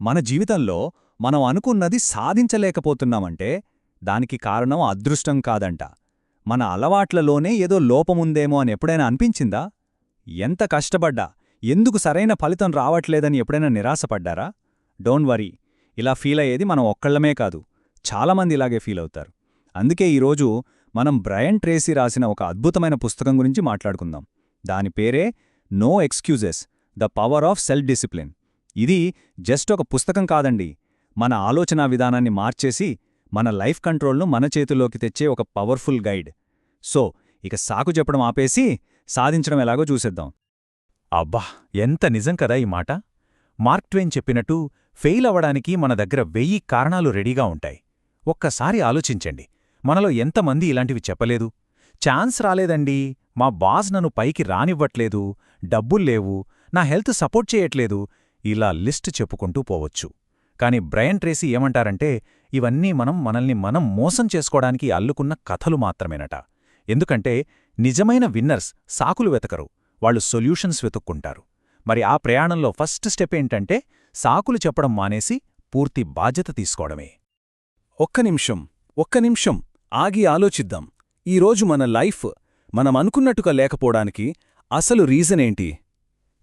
మన జీవితంలో మనం అనుకున్నది సాధించలేకపోతున్నామంటే దానికి కారణం అదృష్టం కాదంట. మన అలవాట్లలోనే ఏదో లోపముందేమో అని ఎప్పుడైనా అనిపించిందా? ఎంత కష్టపడ్డా? ఎందుకు సరైన ఫలితం రావట్లేదని ఎప్పుడైనా నిరాశపడ్డారా? Don't worry. ఇలా ఫీల్ అయ్యేది మనం ఒక్కళ్ళమే కాదు. చాలామంది ఇలాగే ఫీల్ అవుతారు. అందుకే ఈరోజు మనం బ్రయన్ ట్రేసీ రాసిన ఒక అద్భుతమైన పుస్తకం గురించి మాట్లాడుకుందాం. దాని పేరే no excuses. The power of self discipline. ఇది జస్ట్ ఒక పుస్తకం కాదండి. మన ఆలోచనా విధానాన్ని మార్చేసి మన లైఫ్ కంట్రోల్ను మన చేతుల్లోకి తెచ్చే ఒక పవర్ఫుల్ గైడ్. సో ఇక సాకు చెప్పడం ఆపేసి సాధించడం ఎలాగో చూసేద్దాం. అబ్బా ఎంత నిజం కదా ఈ మాట. మార్క్ ట్వెయిన్ చెప్పినట్టు ఫెయిల్ అవ్వడానికి మన దగ్గర వెయ్యి కారణాలు రెడీగా ఉంటాయి. ఒక్కసారి ఆలోచించండి. మనలో ఎంతమంది ఇలాంటివి చెప్పలేదు? ఛాన్స్ రాలేదండి. మా బాస్ నన్ను పైకి రానివ్వట్లేదు. డబ్బుల్లేవు నా హెల్త్ సపోర్ట్ చేయట్లేదు. ఇలా లిస్ట్ చెప్పుకుంటూ పోవచ్చు. కాని బ్రయన్ ట్రేసీ ఏమంటారంటే ఇవన్నీ మనం మనల్ని మనం మోసం చేసుకోవడానికి అల్లుకున్న కథలు మాత్రమేనట. ఎందుకంటే నిజమైన విన్నర్స్ సాకులు వెతకరు వాళ్ళు సొల్యూషన్స్ వెతుక్కుంటారు. మరి ఆ ప్రయాణంలో ఫస్ట్ స్టెప్ ఏంటంటే సాకులు చెప్పడం మానేసి పూర్తి బాధ్యత తీసుకోవడమే. ఒక్క నిమిషం ఒక్క నిమిషం ఆగి ఆలోచిద్దాం. ఈరోజు మన లైఫ్ మనం అనుకున్నట్టుగా లేకపోవడానికి అసలు రీజనేంటి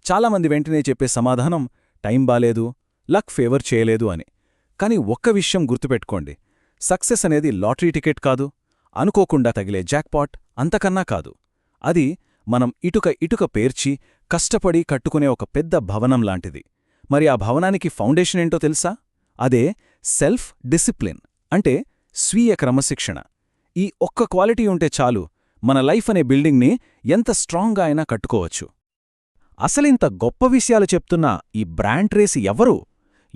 చాలామంది వెంటనే చెప్పే సమాధానం టైం బాలేదు లక్ ఫేవర్ చేయలేదు అని. కాని ఒక్క విషయం గుర్తుపెట్టుకోండి సక్సెస్ అనేది లాటరీ టికెట్ కాదు అనుకోకుండా తగిలే జాక్పాట్ అంతకన్నా కాదు. అది మనం ఇటుక ఇటుక పేర్చి కష్టపడి కట్టుకునే ఒక పెద్ద భవనం లాంటిది. మరి ఆ భవనానికి ఫౌండేషన్ ఏంటో తెలుసా? అదే సెల్ఫ్ డిసిప్లిన్ అంటే స్వీయ క్రమశిక్షణ. ఈ ఒక్క క్వాలిటీ ఉంటే చాలు మన లైఫ్ అనే బిల్డింగ్ని ఎంత స్ట్రాంగ్గా అయినా కట్టుకోవచ్చు. అసలింత గొప్ప విషయాలు చెప్తున్న ఈ బ్రాండ్ రేసి ఎవరు?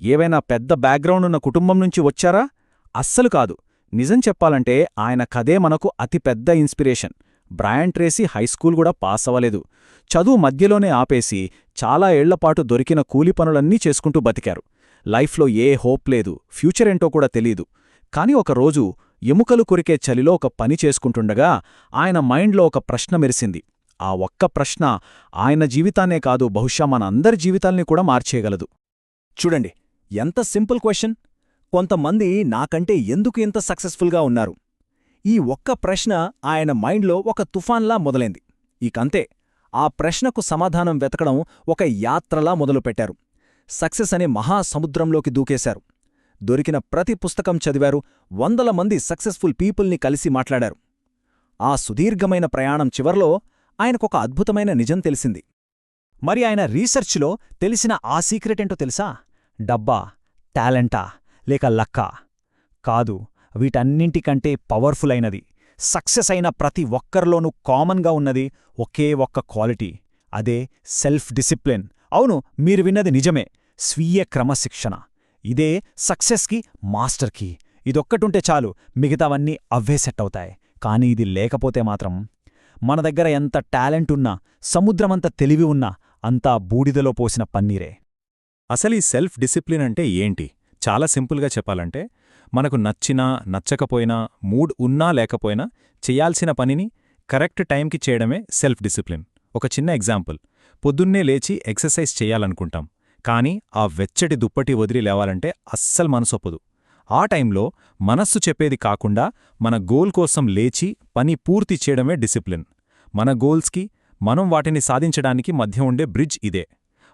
ఏవైనా పెద్ద బ్యాక్గ్రౌండ్ ఉన్న కుటుంబం నుంచి వచ్చారా? అస్సలు కాదు. నిజం చెప్పాలంటే ఆయన కథే మనకు అతి పెద్ద inspiration. Brian Tracy high school కూడా పాస్ అవ్వలేదు. చదువు మధ్యలోనే ఆపేసి చాలా ఏళ్ళపాటు దొరికిన కూలి పనులన్నీ చేసుకుంటూ బతికారు. లైఫ్లో ఏ హోప్ లేదు. ఫ్యూచర్ ఏంటో కూడా తెలీదు. కాని ఒకరోజు ఎముకలు కొరికే చలిలో ఒక పని చేసుకుంటుండగా ఆయన మైండ్లో ఒక ప్రశ్న మెరిసింది. ఆ ఒక్క ప్రశ్న ఆయన జీవితాన్నే కాదు బహుశా మన అందరి జీవితాల్ని కూడా మార్చేయగలదు. చూడండి ఎంత సింపుల్ క్వశ్చన్. కొంతమంది నాకంటే ఎందుకు ఇంత సక్సెస్ఫుల్గా ఉన్నారు? ఈ ఒక్క ప్రశ్న ఆయన మైండ్లో ఒక తుఫాన్లా మొదలైంది. ఇకంతే ఆ ప్రశ్నకు సమాధానం వెతకడం ఒక యాత్రలా మొదలుపెట్టారు. సక్సెస్ అనే మహాసముద్రంలోకి దూకేశారు. దొరికిన ప్రతి పుస్తకం చదివారు వందల మంది సక్సెస్ఫుల్ పీపుల్ని కలిసి మాట్లాడారు. ఆ సుదీర్ఘమైన ప్రయాణం చివర్లో ఆయనకొక అద్భుతమైన నిజం తెలిసింది. మరి ఆయన రీసెర్చ్లో తెలిసిన ఆ సీక్రెటేంటో తెలుసా? డబ్బా టాలెంటా లేక లక్కా? కాదు వీటన్నింటికంటే పవర్ఫుల్ అయినది సక్సెస్ అయిన ప్రతి ఒక్కరిలోనూ కామన్గా ఉన్నది ఒకే ఒక్క క్వాలిటీ అదే సెల్ఫ్ డిసిప్లిన్ అవును మీరు విన్నది నిజమే స్వీయ క్రమశిక్షణ. ఇదే సక్సెస్కి మాస్టర్కి. ఇదొక్కటుంటే చాలు మిగతావన్నీ అవ్వే సెట్ అవుతాయి. కానీ ఇది లేకపోతే మాత్రం మన దగ్గర ఎంత టాలెంట్ ఉన్నా సముద్రమంత తెలివి ఉన్నా అంతా బూడిదలో పోసిన పన్నీరే. అసలీ సెల్ఫ్ డిసిప్లిన్ అంటే ఏంటి? చాలా సింపుల్గా చెప్పాలంటే మనకు నచ్చినా నచ్చకపోయినా మూడ్ ఉన్నా లేకపోయినా చెయ్యాల్సిన పనిని కరెక్ట్ టైంకి చేయడమే సెల్ఫ్ డిసిప్లిన్ ఒక చిన్న ఎగ్జాంపుల్. పొద్దున్నే లేచి ఎక్సర్సైజ్ చేయాలనుకుంటాం కానీ ఆ వెచ్చటి దుప్పటి వదిలి లేవాలంటే అస్సలు మనసొప్పదు. ఆ టైంలో మనస్సు చెప్పేది కాకుండా మన గోల్ కోసం లేచి పని పూర్తి చేయడమే డిసిప్లిన్. మన గోల్స్కి మనం వాటిని సాధించడానికి మధ్య ఉండే బ్రిడ్జ్ ఇదే.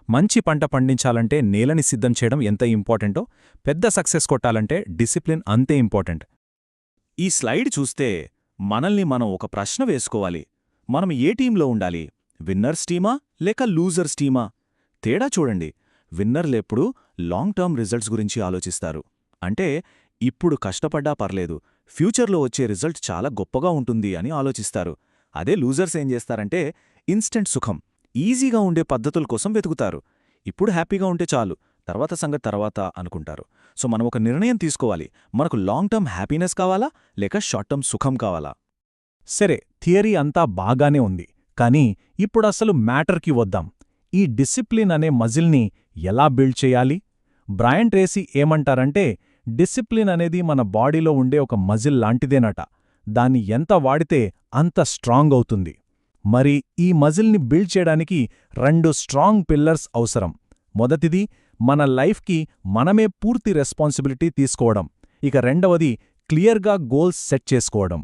మంచి పంట పండించాలంటే నేలని సిద్ధం చేయడం ఎంత ఇంపార్టెంటో పెద్ద సక్సెస్ కొట్టాలంటే డిసిప్లిన్ అంతే ఇంపార్టెంట్. ఈ స్లైడ్ చూస్తే మనల్ని మనం ఒక ప్రశ్న వేసుకోవాలి. మనం ఏ టీంలో ఉండాలి? విన్నర్స్ టీమా లేక లూజర్స్ టీమా? తేడా చూడండి. విన్నర్లెప్పుడూ లాంగ్ టర్మ్ రిజల్ట్స్ గురించి ఆలోచిస్తారు. అంటే ఇప్పుడు కష్టపడ్డా పర్లేదు ఫ్యూచర్లో వచ్చే రిజల్ట్ చాలా గొప్పగా ఉంటుంది అని ఆలోచిస్తారు. అదే లూజర్స్ ఏం చేస్తారంటే ఇన్స్టెంట్ సుఖం ఈజీగా ఉండే పద్ధతుల కోసం వెతుకుతారు. ఇప్పుడు హ్యాపీగా ఉంటే చాలు తర్వాత సంగతి తర్వాత అనుకుంటారు. సో మనం ఒక నిర్ణయం తీసుకోవాలి. మనకు లాంగ్ టర్మ్ హ్యాపీనెస్ కావాలా లేక షార్ట్ టర్మ్ సుఖం కావాలా? సరే థియరీ అంతా బాగానే ఉంది. కానీ ఇప్పుడసలు మ్యాటర్కి వద్దాం. ఈ డిసిప్లిన్ అనే మజిల్ని ఎలా బిల్డ్ చేయాలి? బ్రాయన్ ట్రేసీ ఏమంటారంటే డిసిప్లిన్ అనేది మన బాడీలో ఉండే ఒక మజిల్ లాంటిదేనట. దాన్ని ఎంత వాడితే అంత స్ట్రాంగ్ అవుతుంది. మరి ఈ మజిల్ని బిల్డ్ చేయడానికి రెండు స్ట్రాంగ్ పిల్లర్స్ అవసరం. మొదటిది మన లైఫ్కి మనమే పూర్తి రెస్పాన్సిబిలిటీ తీసుకోవడం. ఇక రెండవది క్లియర్గా గోల్స్ సెట్ చేసుకోవడం.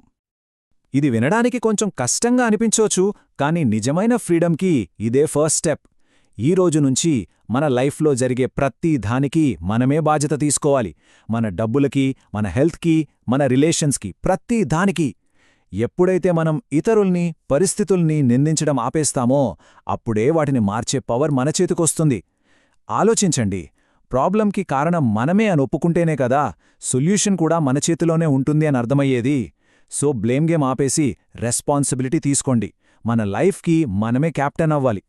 ఇది వినడానికి కొంచెం కష్టంగా అనిపించవచ్చు కానీ నిజమైన ఫ్రీడమ్కి ఇదే ఫస్ట్ స్టెప్. ఈ నుంచి మన లైఫ్లో జరిగే ప్రతి దానికి మనమే బాధ్యత తీసుకోవాలి. మన డబ్బులకి మన హెల్త్కి మన రిలేషన్స్కి ప్రతి దానికి ఎప్పుడైతే మనం ఇతరుల్ని పరిస్థితుల్ని నిందించడం ఆపేస్తామో అప్పుడే వాటిని మార్చే పవర్ మన చేతికొస్తుంది. ఆలోచించండి. ప్రాబ్లంకి కారణం మనమే అని ఒప్పుకుంటేనే కదా సొల్యూషన్ కూడా మన చేతిలోనే ఉంటుంది అని అర్థమయ్యేది. సో బ్లేమ్ గేమ్ ఆపేసి రెస్పాన్సిబిలిటీ తీసుకోండి. మన లైఫ్కి మనమే కెప్టెన్ అవ్వాలి.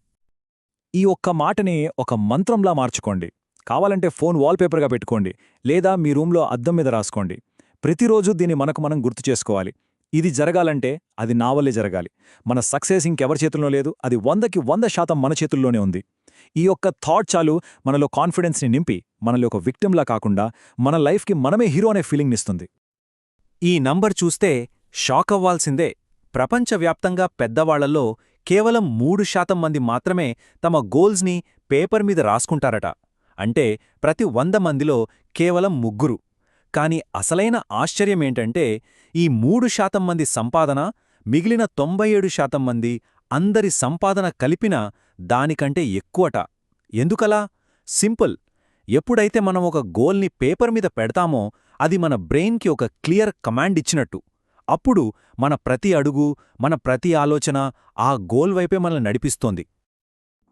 ఈ ఒక్క మాటని ఒక మంత్రంలా మార్చుకోండి. కావాలంటే ఫోన్ వాల్పేపర్గా పెట్టుకోండి. లేదా మీ రూంలో అద్దం మీద రాసుకోండి. ప్రతిరోజు దీన్ని మనకు మనం గుర్తు చేసుకోవాలి. ఇది జరగాలంటే అది నా వల్లే జరగాలి. మన సక్సెస్ ఇంకెవరి చేతుల్లో లేదు. అది వందకి వంద శాతం మన చేతుల్లోనే ఉంది. ఈ యొక్క థాట్ చాలు మనలో కాన్ఫిడెన్స్ని నింపి మనలో ఒక విక్టిమ్లా కాకుండా మన లైఫ్కి మనమే హీరో అనే ఫీలింగ్నిస్తుంది ఈ నంబర్ చూస్తే షాక్ అవ్వాల్సిందే ప్రపంచవ్యాప్తంగా పెద్దవాళ్ళలో కేవలం మూడు శాతం మంది మాత్రమే తమ గోల్స్ని పేపర్ మీద రాసుకుంటారట. అంటే ప్రతి వంద మందిలో కేవలం ముగ్గురు. కాని అసలైన ఆశ్చర్యమేంటంటే ఈ మూడు శాతం మంది సంపాదన మిగిలిన తొంభై ఏడు శాతం మంది అందరి సంపాదన కలిపిన దానికంటే ఎక్కువట. ఎందుకలా? సింపుల్. ఎప్పుడైతే మనం ఒక గోల్ని పేపర్ మీద పెడతామో అది మన బ్రెయిన్కి ఒక క్లియర్ కమాండ్ ఇచ్చినట్టు. అప్పుడు మన ప్రతి అడుగు మన ప్రతి ఆలోచన ఆ గోల్ వైపే మనల్ని నడిపిస్తోంది.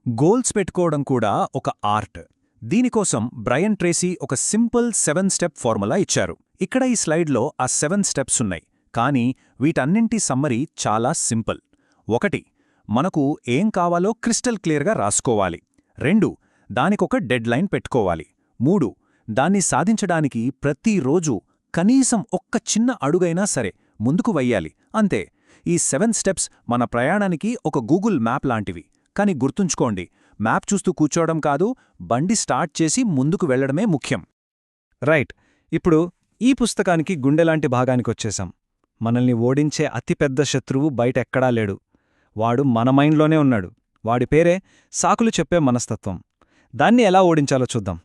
గోల్స్ పెట్టుకోవడం కూడా ఒక ఆర్ట్. దీనికోసం బ్రయన్ ట్రేసీ ఒక సింపుల్ సెవెన్ స్టెప్ ఫార్ములా ఇచ్చారు. ఇక్కడ ఈ స్లైడ్లో ఆ సెవెన్ స్టెప్స్ ఉన్నాయి. కానీ వీటన్నింటి సమ్మరీ చాలా సింపుల్. ఒకటి మనకు ఏం కావాలో క్రిస్టల్ క్లియర్గా రాసుకోవాలి. రెండు దానికొక డెడ్ లైన్ పెట్టుకోవాలి. మూడు దాన్ని సాధించడానికి ప్రతిరోజు కనీసం ఒక్క చిన్న అడుగైనా సరే ముందుకు వెయ్యాలి. అంతే. ఈ సెవెన్ స్టెప్స్ మన ప్రయాణానికి ఒక గూగుల్ మ్యాప్ లాంటివి. కాని గుర్తుంచుకోండి మ్యాప్ చూస్తూ కూర్చోవడం కాదు బండి స్టార్ట్ చేసి ముందుకు వెళ్ళడమే ముఖ్యం. రైట్. ఇప్పుడు ఈ పుస్తకానికి గుండెలాంటి భాగానికొచ్చేశాం మనల్ని ఓడించే అతిపెద్ద శత్రువు బయటెక్కడా లేడు. వాడు మన మైండ్లోనే ఉన్నాడు. వాడి పేరే సాకులు చెప్పే మనస్తత్వం. దాన్ని ఎలా ఓడించాలో చూద్దాం.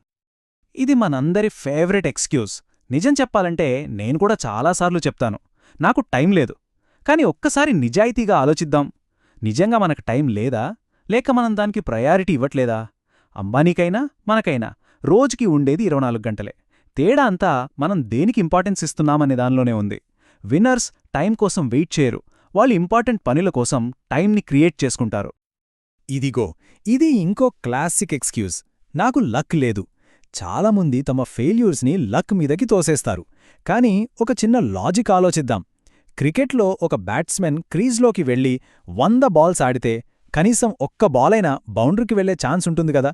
ఇది మనందరి ఫేవరెట్ ఎక్స్క్యూజ్. నిజం చెప్పాలంటే నేను కూడా చాలాసార్లు చెప్తాను. నాకు టైం లేదు. కాని ఒక్కసారి నిజాయితీగా ఆలోచిద్దాం. నిజంగా మనకు టైం లేదా? లేక మనం దానికి ప్రయారిటీ ఇవ్వట్లేదా? అంబానీకైనా మనకైనా. రోజుకి ఉండేది ఇరవై నాలుగు గంటలే. తేడా అంతా మనం దేనికి ఇంపార్టెన్స్ ఇస్తున్నామనే దానిలోనే ఉంది. విన్నర్స్ టైం కోసం వెయిట్ చేయరు. వాళ్ళు ఇంపార్టెంట్ పనుల కోసం టైంని క్రియేట్ చేసుకుంటారు. ఇదిగో ఇది ఇంకో క్లాసిక్ ఎక్స్క్యూజ్. నాకు లక్ లేదు. చాలామంది తమ ఫెయిల్యూర్స్ని లక్ మీదకి తోసేస్తారు. కానీ ఒక చిన్న లాజిక్ ఆలోచిద్దాం. క్రికెట్లో ఒక బ్యాట్స్మెన్ క్రీజ్లోకి వెళ్ళి వంద బాల్స్ ఆడితే కనీసం ఒక్క బాలైనా బౌండరీకి వెళ్ళే ఛాన్స్ ఉంటుంది కదా.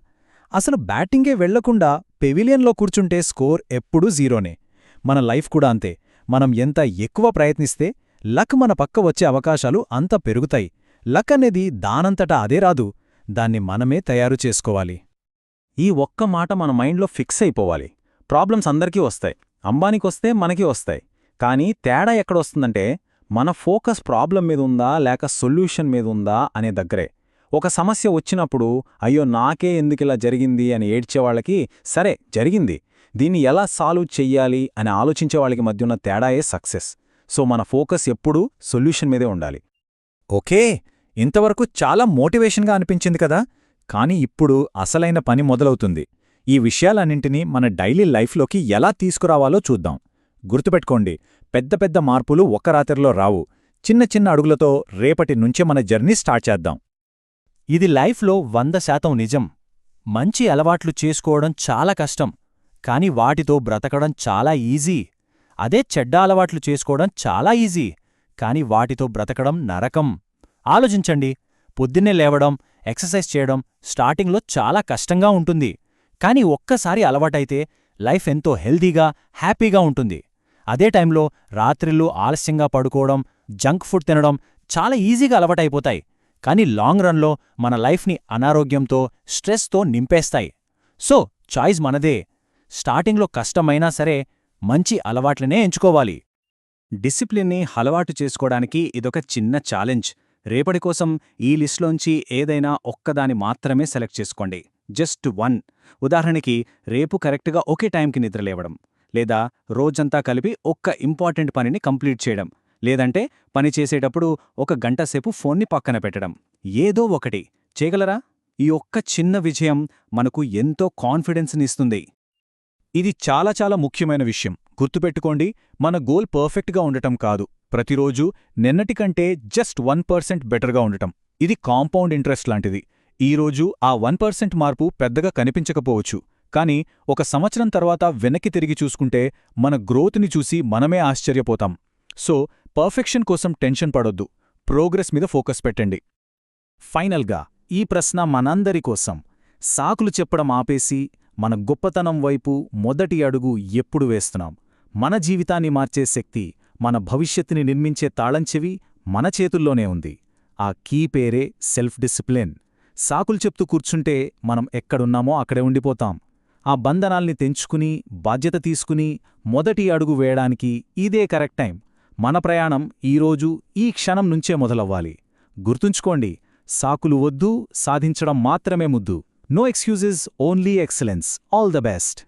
అసలు బ్యాటింగే వెళ్ళకుండా పెవిలియన్లో కూర్చుంటే స్కోర్ ఎప్పుడూ జీరోనే. మన లైఫ్ కూడా అంతే. మనం ఎంత ఎక్కువ ప్రయత్నిస్తే లక్ మన పక్క వచ్చే అవకాశాలు అంత పెరుగుతాయి. లక్ అనేది దానంతటా అదే రాదు. దాన్ని మనమే తయారు చేసుకోవాలి. ఈ ఒక్క మాట మన మైండ్లో ఫిక్స్ అయిపోవాలి. ప్రాబ్లమ్స్ అందరికీ వస్తాయి. అంబానికొస్తే మనకి వస్తాయి. కానీ తేడా ఎక్కడొస్తుందంటే మన ఫోకస్ ప్రాబ్లం మీద ఉందా లేక సొల్యూషన్ మీద ఉందా అనే దగ్గరే. ఒక సమస్య వచ్చినప్పుడు అయ్యో నాకే ఎందుకిలా జరిగింది అని ఏడ్చేవాళ్ళకి సరే జరిగింది. దీన్ని ఎలా సాల్వ్ చెయ్యాలి అని ఆలోచించే వాళ్ళకి మధ్యున్న తేడాయే సక్సెస్. సో మన ఫోకస్ ఎప్పుడూ సొల్యూషన్ మీదే ఉండాలి. ఓకే ఇంతవరకు చాలా మోటివేషన్గా అనిపించింది కదా? కానీ ఇప్పుడు అసలైన పని మొదలవుతుంది. ఈ విషయాలన్నింటినీ మన డైలీ లైఫ్లోకి ఎలా తీసుకురావాలో చూద్దాం. గుర్తుపెట్టుకోండి పెద్ద పెద్ద మార్పులు ఒక్క రాత్రిలో రావు. చిన్న చిన్న అడుగులతో రేపటి నుంచే మన జర్నీ స్టార్ట్ చేద్దాం. ఇది లైఫ్లో వంద శాతం నిజం. మంచి అలవాట్లు చేసుకోవడం చాలా కష్టం కాని వాటితో బ్రతకడం చాలా ఈజీ. అదే చెడ్డ అలవాట్లు చేసుకోవడం చాలా ఈజీ కాని వాటితో బ్రతకడం నరకం. ఆలోచించండి పొద్దున్నే లేవడం ఎక్సర్సైజ్ చేయడం స్టార్టింగ్లో చాలా కష్టంగా ఉంటుంది. కానీ ఒక్కసారి అలవాటైతే లైఫ్ ఎంతో హెల్దీగా హ్యాపీగా ఉంటుంది. అదే టైంలో రాత్రిళ్ళు ఆలస్యంగా పడుకోవడం జంక్ ఫుడ్ తినడం చాలా ఈజీగా అలవాటైపోతాయి. కానీ లాంగ్ రన్లో మన లైఫ్ని అనారోగ్యంతో స్ట్రెస్తో నింపేస్తాయి. సో చాయిస్ మనదే. స్టార్టింగ్లో కష్టమైనా సరే మంచి అలవాట్లనే ఎంచుకోవాలి. డిసిప్లిన్ని అలవాటు చేసుకోవడానికి ఇదొక చిన్న ఛాలెంజ్. రేపటి కోసం ఈ లిస్ట్లోంచి ఏదైనా ఒక్కదాని మాత్రమే సెలెక్ట్ చేసుకోండి. Just one. ఉదాహరణకి రేపు కరెక్ట్గా ఒకే టైంకి నిద్రలేవడం లేదా రోజంతా కలిపి ఒక్క ఇంపార్టెంట్ పనిని కంప్లీట్ చేయడం లేదంటే పని చేసేటప్పుడు ఒక గంట సేపు ఫోన్ని పక్కన పెట్టడం. ఏదో ఒకటి. చేయగలరా? ఈ ఒక్క చిన్న విజయం మనకు ఎంతో కాన్ఫిడెన్స్నిస్తుంది ఇది చాలా చాలా ముఖ్యమైన విషయం. గుర్తుపెట్టుకోండి మన గోల్ పర్ఫెక్ట్గా ఉండటం కాదు. ప్రతిరోజు నిన్నటికంటే జస్ట్ వన్ పర్సెంట్ బెటర్గా ఉండటం. ఇది కాంపౌండ్ ఇంట్రెస్ట్ లాంటిది. ఈరోజు ఆ వన్ పర్సెంట్ మార్పు పెద్దగా కనిపించకపోవచ్చు. కానీ ఒక సంవత్సరం తర్వాత వెనక్కి తిరిగి చూసుకుంటే మన గ్రోత్ని చూసి మనమే ఆశ్చర్యపోతాం. సో పర్ఫెక్షన్ కోసం టెన్షన్ పడొద్దు. ప్రోగ్రెస్ మీద ఫోకస్ పెట్టండి. ఫైనల్గా ఈ ప్రశ్న మనందరి కోసం. సాకులు చెప్పడం ఆపేసి మన గొప్పతనం వైపు మొదటి అడుగు ఎప్పుడు వేస్తున్నాం? మన జీవితాన్ని మార్చే శక్తి మన భవిష్యత్తుని నిర్మించే తాళంచెవి మన చేతుల్లోనే ఉంది. ఆ కీ పేరే సెల్ఫ్ డిసిప్లిన్ సాకులు చెప్తూ కూర్చుంటే మనం ఎక్కడున్నామో అక్కడే ఉండిపోతాం. ఆ బంధనాల్ని తెంచుకుని బాధ్యత తీసుకుని మొదటి అడుగు వేయడానికి ఇదే కరెక్ట్ టైం. మన ప్రయాణం ఈరోజు ఈ క్షణం నుంచే మొదలవ్వాలి. గుర్తుంచుకోండి సాకులు వద్దు సాధించడం మాత్రమే ముద్దు. No excuses only excellence. All the best.